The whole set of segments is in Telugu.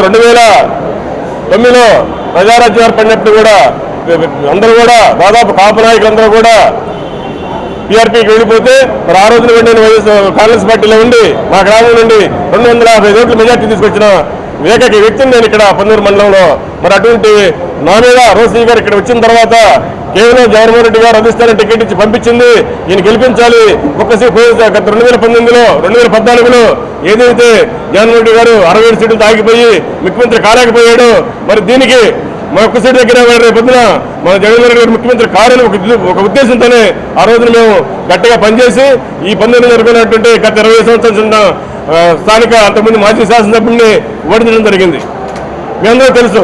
రెండు వేల తొమ్మిదిలో ప్రజారాజ్యం ఏర్పడినప్పుడు కూడా అందరూ కూడా దాదాపు కాపు నాయకులందరూ కూడా టీఆర్పీకి వెళ్ళిపోతే మరి ఆ రోజున వెళ్ళిన వైఎస్ కాంగ్రెస్ పార్టీలో ఉండి మా గ్రామం నుండి రెండు వందల యాభై ఓట్ల మెజార్టీ తీసుకొచ్చిన ఏకైక వ్యక్తిని నేను ఇక్కడ పన్నూరు మండలంలో. మరి అటువంటి నా మీద రోసీ గారు ఇక్కడ వచ్చిన తర్వాత కేవలం జగన్మోహన్ రెడ్డి గారు అందిస్తారని టికెట్ ఇచ్చి పంపించింది. ఈయన గెలిపించాలి. ఒక్కసేపు గత రెండు వేల పంతొమ్మిదిలో రెండు వేల పద్నాలుగులో ఏదైతే జగన్మోహన్ రెడ్డి గారు అరవై ఏడు సీట్లు తాగిపోయి ముఖ్యమంత్రి కాలేకపోయాడు మరి దీనికి మా ఒక్క సీట్ దగ్గర రేపు పొద్దున మన జగన్మోహన్ రెడ్డి గారు ముఖ్యమంత్రి కారని ఒక ఒక ఉద్దేశంతోనే ఆ రోజున మేము గట్టిగా పనిచేసి ఈ పంతొమ్మిది జరిపినటువంటి గత ఇరవై సంవత్సరాల చిన్న స్థానిక అంతకుముందు మాజీ శాసనసభ్యుల్ని ఓడించడం జరిగింది. మీ అందరూ తెలుసు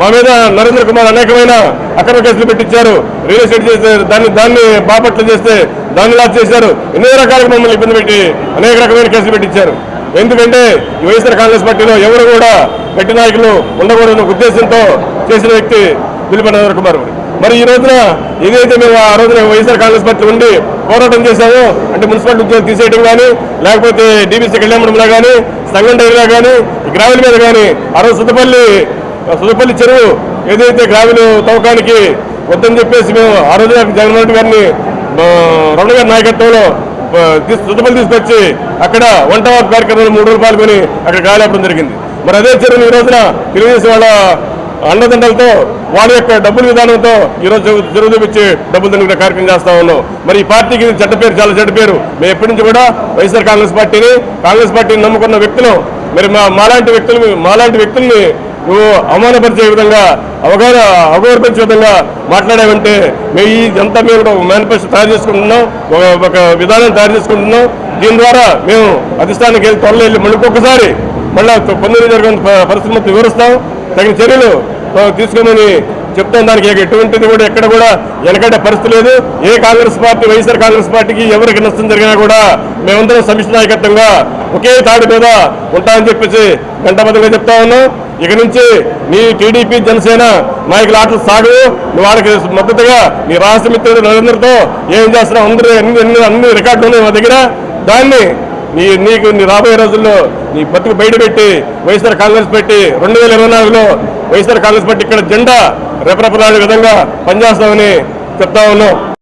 మా మీద నరేంద్ర కుమార్ అనేకమైన అక్రమ కేసులు పెట్టించారు. రియల్ ఎస్టేట్ చేస్తే దాన్ని దాన్ని బాపట్ల చేస్తే దాన్ని లాస్ చేశారు. ఎన్నో రకాలుగా మమ్మల్ని ఇబ్బంది పెట్టి అనేక రకమైన కేసులు పెట్టించారు. ఎందుకంటే ఈ వైఎస్ఆర్ కాంగ్రెస్ పార్టీలో ఎవరు కూడా గట్టి నాయకులు ఉండకూడదన్న ఉద్దేశంతో చేసిన వ్యక్తి దిలీప్ నరేంద్ర కుమార్ మరి ఈ రోజున ఏదైతే మేము ఆ రోజున వైఎస్ఆర్ కాంగ్రెస్ పార్టీ ఉండి పోరాటం చేశామో అంటే మున్సిపాలిటీ ఉద్యోగం తీసేయడం కానీ లేకపోతే డీబీసీ కళ్యాణంలో కానీ సంగం డైరీలో కానీ ఈ మీద కానీ ఆ రోజు సుతపల్లి సుతపల్లి చెరువు ఏదైతే గ్రామీణ తవ్వకానికి వద్దని చెప్పేసి మేము ఆ రోజు జగన్మోహన్ రెడ్డి గారిని రమణ గారి నాయకత్వంలో సుతపల్లి తీసుకొచ్చి అక్కడ వంట కార్యక్రమంలో మూడు రోజులు పాల్గొని అక్కడ గాలిపడం జరిగింది. మరి అదే చర్యలు ఈ రోజున తెలుగుదేశం వాళ్ళ అండదండలతో వాళ్ళ యొక్క డబ్బుల విధానంతో ఈ రోజు చెరువు చూపించి డబ్బులు దండుకునే కార్యక్రమం చేస్తా ఉన్నాం. మరి ఈ పార్టీకి చెడ్డ పేరు చాలా చెడ్డ పేరు. మేము ఎప్పటి నుంచి కూడా వైఎస్ఆర్ కాంగ్రెస్ పార్టీని కాంగ్రెస్ పార్టీని నమ్ముకున్న వ్యక్తులు. మరి మా మాలాంటి వ్యక్తులు మాలాంటి వ్యక్తుల్ని నువ్వు అవమానపరిచే విధంగా అవగాహన అవగౌరపించే విధంగా మాట్లాడావంటే మేము ఈ అంతా మేము కూడా మేనిఫెస్టో తయారు చేసుకుంటున్నాం ఒక విధానం తయారు చేసుకుంటున్నాం. దీని ద్వారా మేము అధిష్టానికి వెళ్ళి త్వరలో వెళ్ళి మళ్ళీ ఒక్కసారి మళ్ళా పొందిన జరిగిన పరిస్థితి మొత్తం వివరిస్తాం. తగిన చర్యలు తీసుకోమని చెప్తాం. దానికి ఎటువంటిది కూడా ఎక్కడ కూడా వెనకడే పరిస్థితి లేదు. ఏ కాంగ్రెస్ పార్టీ వైఎస్ఆర్ కాంగ్రెస్ పార్టీకి ఎవరికి నష్టం జరిగినా కూడా మేమందరం సమిష్టి నాయకత్వంగా ఒకే తాడు మీద ఉంటామని చెప్పేసి గంటబద్ధంగా చెప్తా ఉన్నాం. ఇక నుంచి నీ టీడీపీ జనసేన నాయకుల ఆటలు సాగు. నువ్వు వాళ్ళకి మద్దతుగా నీ రాష్ట్ర మిత్రుడు నరేంద్రతో ఏం చేస్తున్నావు అందరూ అన్ని అన్ని అన్ని రికార్డులు ఉన్నాయి మా దగ్గర. దాన్ని నీ నీకు నీ రాబోయే రోజుల్లో నీ బతుకు బయటపెట్టి వైఎస్ఆర్ కాంగ్రెస్ పార్టీ రెండు వేల ఇరవై నాలుగులో వైఎస్ఆర్ కాంగ్రెస్ పార్టీ ఇక్కడ జెండా రెపరెపలాడే విధంగా పనిచేస్తామని చెప్తా ఉన్నాం.